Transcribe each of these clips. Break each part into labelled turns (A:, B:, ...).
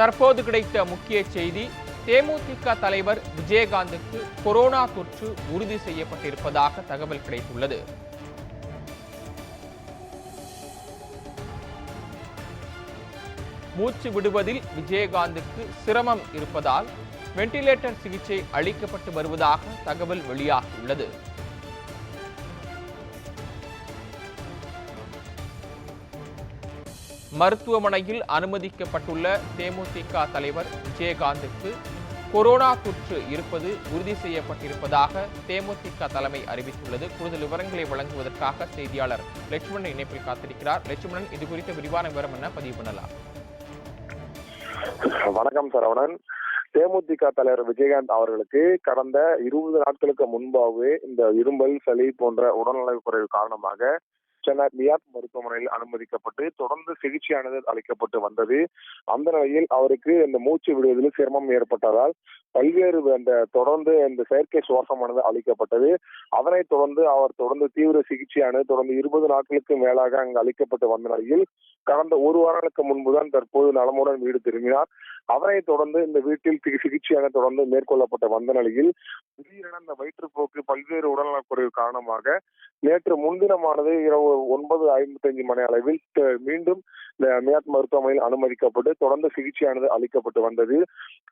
A: தற்போது கிடைத்த முக்கிய செய்தி தேமுதிக தலைவர் விஜயகாந்துக்கு கொரோனா தொற்று உறுதி செய்யப்பட்டிருப்பதாக தகவல் கிடைத்துள்ளது. மூச்சு விடுவதில் விஜயகாந்துக்கு சிரமம் இருப்பதால் வெண்டிலேட்டர் சிகிச்சை அளிக்கப்பட்டு வருவதாக தகவல் வெளியாகியுள்ளது. மருத்துவமனையில் அனுமதிக்கப்பட்டுள்ள தேமுதிக தலைவர் விஜயகாந்துக்கு கொரோனா தொற்று இருப்பது உறுதி செய்யப்பட்டிருப்பதாக தேமுதிக தலைமை அறிவித்துள்ளது. கூடுதல் விவரங்களை வழங்குவதற்காக செய்தியாளர் லட்சுமணன் இணைப்பில் காத்திருக்கிறார். லட்சுமணன் இது குறித்த விரிவான விவரம் என்ன? பதிவு பண்ணலாம்.
B: வணக்கம் சரவணன். தேமுதிக தலைவர் விஜயகாந்த் அவர்களுக்கு கடந்த இருபது நாட்களுக்கு முன்பாகவே இந்த இரும்பல் சளி போன்ற உடல்நலக் குறைவு காரணமாக சென்னை மியாட் மருத்துவமனையில் அனுமதிக்கப்பட்டு தொடர்ந்து சிகிச்சையானது அளிக்கப்பட்டு வந்தது. அந்த நிலையில் அவருக்கு இந்த மூச்சு விடுவதில் சிரமம் ஏற்பட்டதால் பல்வேறு அந்த தொடர்ந்து இந்த செயற்கை சுவாசமானது அளிக்கப்பட்டது. அதனைத் தொடர்ந்து அவர் தொடர்ந்து தீவிர சிகிச்சையானது தொடர்ந்து இருபது நாட்களுக்கு மேலாக அங்கு அளிக்கப்பட்டு வந்த நிலையில் கடந்த ஒரு வாரங்களுக்கு முன்புதான் தற்போது நலமுடன் வீடு திரும்பினார். அவரை தொடர்ந்து இந்த வீட்டில் சி- சிகிச்சையாக தொடர்ந்து மேற்கொள்ளப்பட்ட வந்த நிலையில் திடீரென அந்த வயிற்றுப்போக்கு பல்வேறு உடல்நலக்குறைவு காரணமாக நேற்று முன்தினமானது இரவு ஒன்பது ஐம்பத்தஞ்சு மணி அளவில் மீண்டும் இந்த மருத்துவமனையில் அனுமதிக்கப்பட்டு தொடர்ந்து சிகிச்சையானது அளிக்கப்பட்டு வந்தது.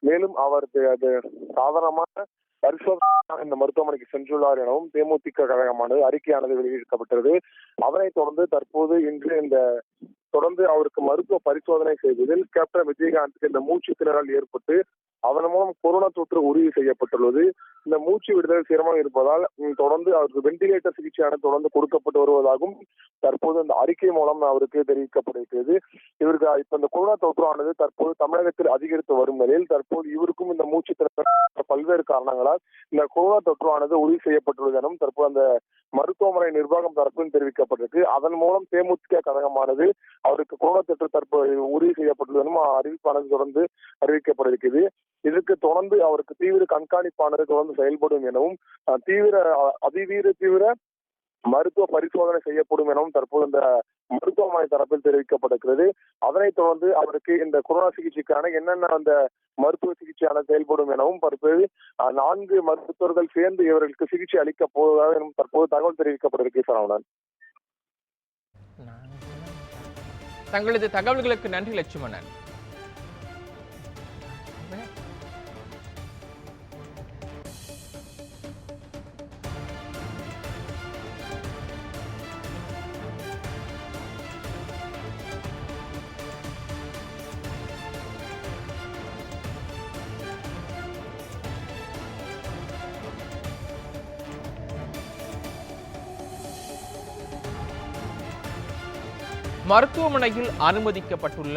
B: மேலும் அவர் அது சாதாரணமான பரிசோதனை இந்த மருத்துவமனைக்கு சென்றுள்ளார் எனவும் தேமுதிக கழகமானது அறிக்கையானது வெளியிடப்பட்டது. அதனைத் தொடர்ந்து தற்போது இன்று இந்த தொடர்ந்து அவருக்கு மருத்துவ பரிசோதனை செய்ததில் கேப்டன் விஜயகாந்துக்கு இந்த மூச்சு திணறல் ஏற்பட்டு அதன் மூலம் கொரோனா தொற்று உறுதி செய்யப்பட்டுள்ளது. இந்த மூச்சு விடுதல் சிரமம் இருப்பதால் தொடர்ந்து அவருக்கு வெண்டிலேட்டர் சிகிச்சையான தொடர்ந்து கொடுக்கப்பட்டு வருவதாகவும் தற்போது இந்த அறிக்கை மூலம் அவருக்கு தெரிவிக்கப்பட்டிருக்கிறது இவருக்கு இப்ப இந்த கொரோனா தொற்றானது தற்போது தமிழகத்தில் அதிகரித்து வரும் நிலையில் தற்போது இவருக்கும் இந்த மூச்சு திணறல் பல்வேறு காரணங்களால் இந்த கொரோனா தொற்றானது உறுதி செய்யப்பட்டுள்ளது எனவும் தற்போது அந்த மருத்துவமனை நிர்வாகம் தரப்பில் தெரிவிக்கப்பட்டிருக்கு. அதன் மூலம் தேமுதிக கழகமானது அவருக்கு கொரோனா தொற்று தற்போது உறுதி செய்யப்பட்டுள்ளது எனவும் அறிவிப்பானது தொடர்ந்து அறிவிக்கப்பட்டிருக்கிறது. இதற்கு தொடர்ந்து அவருக்கு தீவிர கண்காணிப்பானது தொடர்ந்து செயல்படும் எனவும் தீவிர அதிவீர அதிதீவிர தீவிர மருத்துவ பரிசோதனை செய்யப்படும் எனவும் தற்போது இந்த மருத்துவமனை தரப்பில் தெரிவிக்கப்பட்டிருக்கிறது. அதனைத் தொடர்ந்து அவருக்கு இந்த கொரோனா சிகிச்சைக்கான என்னென்ன அந்த மருத்துவ சிகிச்சையான செயல்படும் எனவும் தற்போது நான்கு மருத்துவர்கள் சேர்ந்து இவர்களுக்கு சிகிச்சை அளிக்க போவதாக எனவும் தற்போது தகவல் தெரிவிக்கப்பட்டிருக்கு சரவணன்.
A: தங்களது தகவல்களுக்கு நன்றி லட்சுமணன். மருத்துவமனையில் அனுமதிக்கப்பட்டுள்ள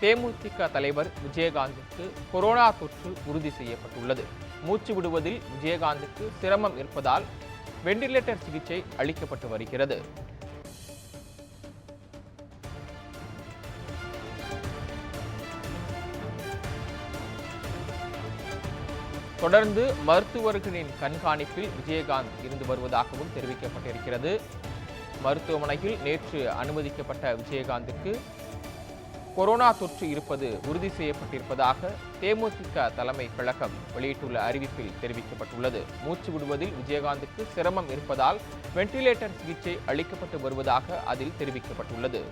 A: தேமுதிக தலைவர் விஜயகாந்துக்கு கொரோனா தொற்று உறுதி செய்யப்பட்டுள்ளது. மூச்சு விடுவதில் விஜயகாந்துக்கு சிரமம் இருப்பதால் வெண்டிலேட்டர் சிகிச்சை அளிக்கப்பட்டு வருகிறது. தொடர்ந்து மருத்துவர்களின் கண்காணிப்பில் விஜயகாந்த் இருந்து வருவதாகவும் தெரிவிக்கப்பட்டிருக்கிறது. மருத்துவமனையில் நேற்று அனுமதிக்கப்பட்ட விஜயகாந்துக்கு கொரோனா தொற்று இருப்பது உறுதி செய்யப்பட்டிருப்பதாக தேமுதிக தலைமை கழகம் வெளியிட்டுள்ள அறிவிப்பில் தெரிவிக்கப்பட்டுள்ளது. மூச்சு விடுவதில் விஜயகாந்துக்கு சிரமம் இருப்பதால் வெண்டிலேட்டர் சிகிச்சை அளிக்கப்பட்டு வருவதாக அதில் தெரிவிக்கப்பட்டுள்ளது.